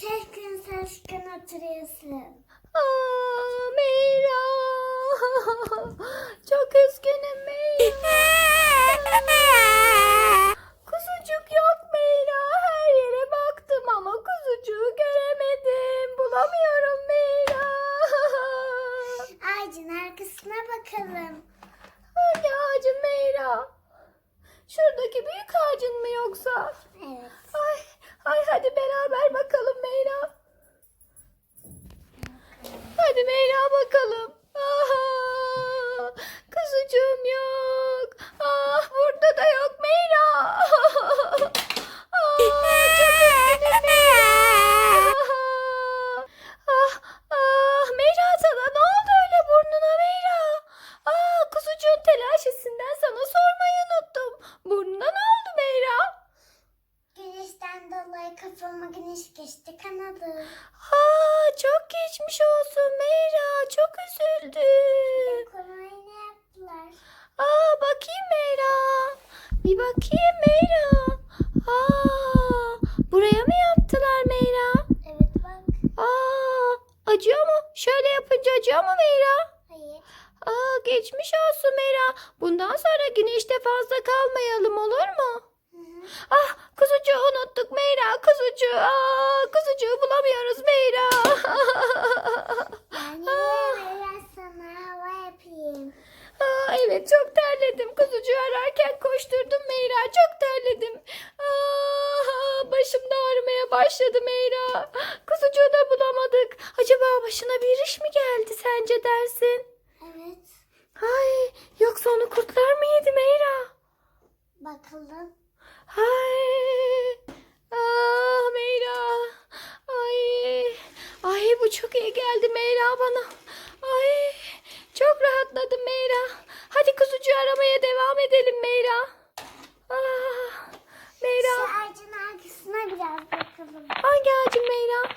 şaşkın şaşkın oturuyorsun. Aa, Meyra. Çok üzgünüm Meyra. Kuzucuk yok Meyra. Her yere baktım ama kuzucuğu göremedim. Bulamıyorum Meyra. Ağacın arkasına bakalım. Hangi ağacın Meyra? Şuradaki büyük ağacın mı yoksa? Evet. Ay, ay hadi beraber bakalım Meyra. Hadi Meyra bakalım. Aha, kuzucuğum yok. Ah burada da yok Meyra. Ah, çok üzgünüm Meyra. Ah, ah, Meyra sana ne oldu öyle burnuna Meyra? Ah, kuzucuğun telaşesinden sana sormayı unuttum. Burnuna ne oldu Meyra? Güneşten kafama güneş geçti kanadı. Aa, çok geçmiş olsun Meyra. Çok üzüldüm. Kolonya yaptılar. Aa, bakayım Meyra. Bir bakayım Meyra. Aa, buraya mı yaptılar Meyra? Evet bak. Aa, acıyor mu? Şöyle yapınca acıyor mu Meyra? Hayır. Aa, geçmiş olsun Meyra. Bundan sonra güneşte fazla kalmayalım olur mu? Ah, kuzucuğu unuttuk Meyra. Kuzucuğu. Aa, kuzucuğu bulamıyoruz Meyra. Ben biraz sana hava yapayım. Aa, evet çok terledim. Kuzucuğu ararken koşturdum Meyra. Çok terledim. Aa, başım da ağrımaya başladı Meyra. Kuzucuğu da bulamadık. Acaba başına bir iş mi geldi sence dersin? Evet. Ay, yoksa onu kurtlar mı yedi Meyra? Bakalım. Ay, ah Meyra. Ay, ay bu çok iyi geldi Meyra bana. Ay, çok rahatladım Meyra. Hadi kuzucuğu aramaya devam edelim Meyra. Ah, Şu Meyra. ağacın arkasına biraz bakalım. Hangi ağacın Meyra?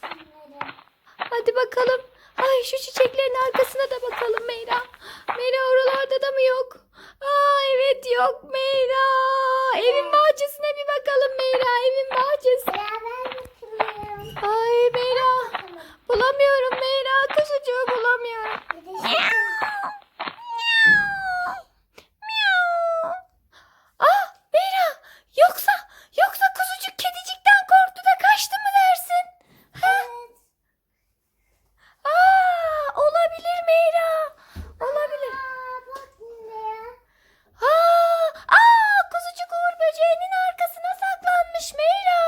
Şunları. Hadi bakalım. Ay şu çiçeklerin arkasına da bakalım Meyra. Meyra oralarda da mı yok? Aa evet yok Meyra. Evin bahçesine bir bakalım Meyra. Evin bahçesi. Beraber bakalım. Ay Meyra. Bakalım. Bulamıyorum Meyra. Kuzucuğu bulamıyorum. Bir de şu Ah Meyra. Yoksa yoksa kuzucuk kedicikten korktu da kaçtı mı dersin? Ha? Aa, olabilir Meyra. Olabilir. Aa, bak ne? Aa, aa, kuzucuk Uğur böceğinin arkasına saklanmış Meyra.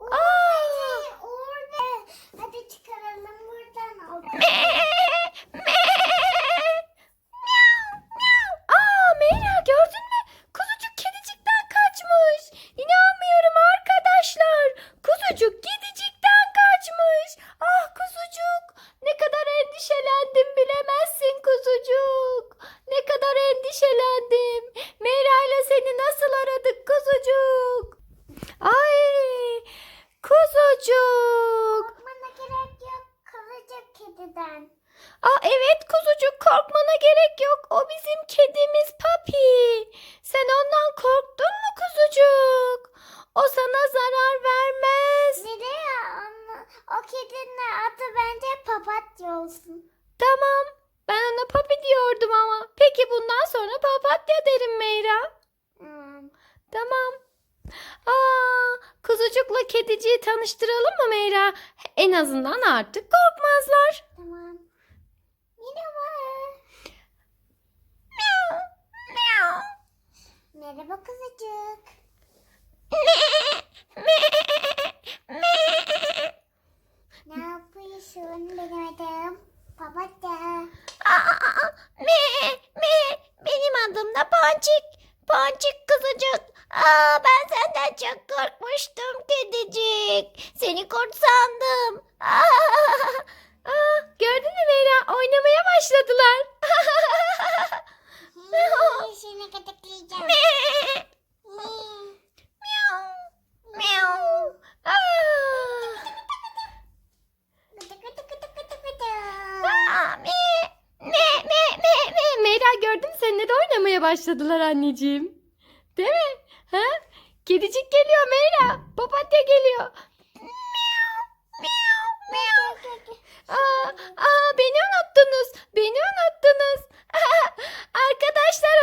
Aa. Uğur Uğur ne? Hadi çıkaralım buradan. Aa Meyra gördün mü? Kuzucuk kedicikten kaçmış. İnanmıyorum arkadaşlar. Kuzucuk kedicikten kaçmış. Ah kuzucuk. Ne kadar endişelendim bilemezsin kuzucuk. Ne kadar endişelendim. Meyra ile seni nasıl aradık kuzucuk? Ay kuzucuk. Korkmana gerek yok. Kalacak kediden. Aa evet kuzucuk korkmana gerek yok. O bizim kedimiz Papi. Sen ondan korktun mu kuzucuk? O sana zarar vermez. Nereye onu? O kedinin adı bence papatya olsun. Tamam. Ben ona Papi diyordum ama. Peki bundan sonra papatya derim Meyra. Hmm. Tamam. Aa, kuzucukla kediciyi tanıştıralım mı Meyra? En azından artık korkmazlar. Tamam. Merhaba. Merhaba kızıcık. Ne yapıyorsun benim adım? Papatya. Aa, me, me, benim adım da Ponçik. Ponçik kızıcık. Aa, ben senden çok korkmuştum kedicik. Seni kurt sandım. Aa, aa, gördün mü Meyra? Oynamaya başladılar. Seni katıklayacağım. Miau, miau. Aa, Kıtı kıtı kıtı kıtı kıtı. aa, me, me, me, me, me. Meyra gördün mü? Seninle de oynamaya başladılar anneciğim. Değil mi? Ha? Kedicik geliyor Meyra. Papatya geliyor. Aa, aa beni unuttunuz. Beni unuttunuz. Arkadaşlar